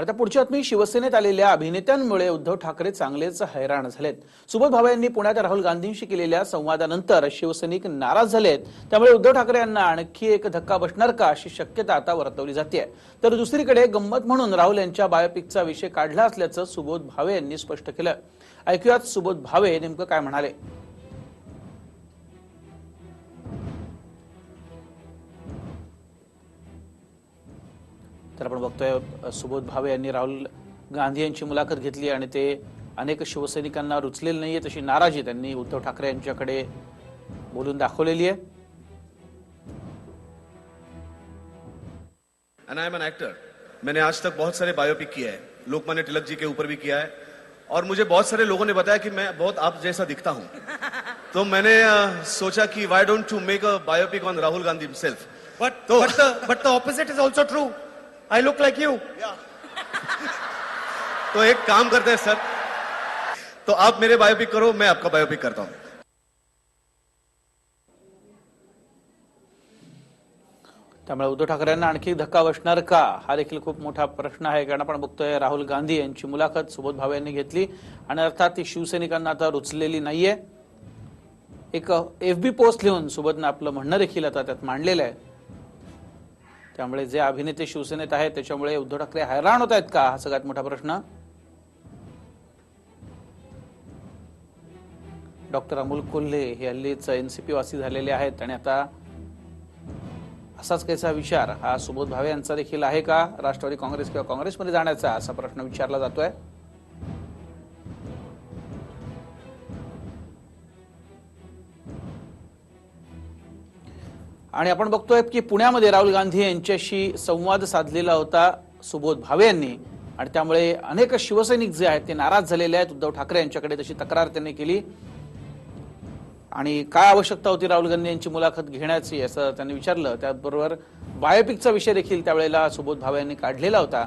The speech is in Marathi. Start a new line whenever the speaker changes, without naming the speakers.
आता पुढची बातमी शिवसेनेत आलेल्या अभिनेत्यांमुळे उद्धव ठाकरे चांगलेच हैराण झालेत. सुबोध भावे यांनी पुण्यात राहुल गांधींशी केलेल्या संवादानंतर शिवसैनिक नाराज झालेत. त्यामुळे उद्धव ठाकरे यांना आणखी एक धक्का बसणार का अशी शक्यता आता वर्तवली जाते तर दुसरीकडे गंमत म्हणून राहुल यांच्या बायोपिकचा विषय काढला असल्याचं सुबोध भावे यांनी स्पष्ट केलं. ऐकूयात सुबोध भावे नेमकं काय म्हणाले. तर आपण बघतोय सुबोध भावे यांनी राहुल गांधी यांची मुलाखत घेतली आणि ते अनेक शिवसैनिकांना रुचलेलं नाहीये तशी नाराजी त्यांनी. उद्धव ठाकरे यांच्याकडे बोलून दाखवलेली आहे.
And I am an actor मैंने आज तक बहुत सारे बायोपिक किया है। लोकमान्य तिलक जी के ऊपर भी किया है। और मुझे बहुत सारे लोगों ने बताया कि मैं बहुत आप जैसा दिखता हूँ। तो मैंने सोचा कि why don't to make a biopic on Rahul Gandhi himself
But
तो-
but the but the opposite I look like you.
तो एक काम करते हैं सर। तो आप मेरे बायोपिक करो मैं आपका बायोपिक करता हूं।
त्यामुळे उद्धव ठाकरे यांना आणखी धक्का बसणार का? हा देखील खूप मोठा प्रश्न आहे कारण आपण बघतोय राहुल गांधी यांची मुलाखत सुबोध भावे यांनी घेतली. आणि अर्थात ती शिवसैनिकांना आता रुचलेली नाहीये. एक एफ बी पोस्ट लिहून सुबोधनं आपलं म्हणणं देखील आता त्यात मांडलेलं आहे. त्यामुळे जे अभिनेते शिवसेनेत आहेत त्याच्यामुळे उद्धव ठाकरे हैराण होत आहेत का? हा सगळ्यात मोठा प्रश्न. डॉक्टर अमोल कोल्हे हे हल्लीच एनसीपी वासी झालेले आहेत आणि आता असाच काहीचा विचार हा सुबोध भावे यांचा देखील आहे का? राष्ट्रवादी काँग्रेस किंवा काँग्रेसमध्ये जाण्याचा असा प्रश्न विचारला जातोय. आणि आपण बघतोय की पुण्यामध्ये राहुल गांधी यांच्याशी संवाद साधलेला होता सुबोध भावे यांनी. आणि त्यामुळे अनेक शिवसैनिक जे आहेत ते नाराज झालेले आहेत. उद्धव ठाकरे यांच्याकडे तशी तक्रार त्यांनी केली. आणि काय आवश्यकता होती राहुल गांधी यांची मुलाखत घेण्याची असं त्यांनी विचारलं. त्याचबरोबर बायोपिकचा विषय देखील त्यावेळेला सुबोध भावे यांनी काढलेला होता.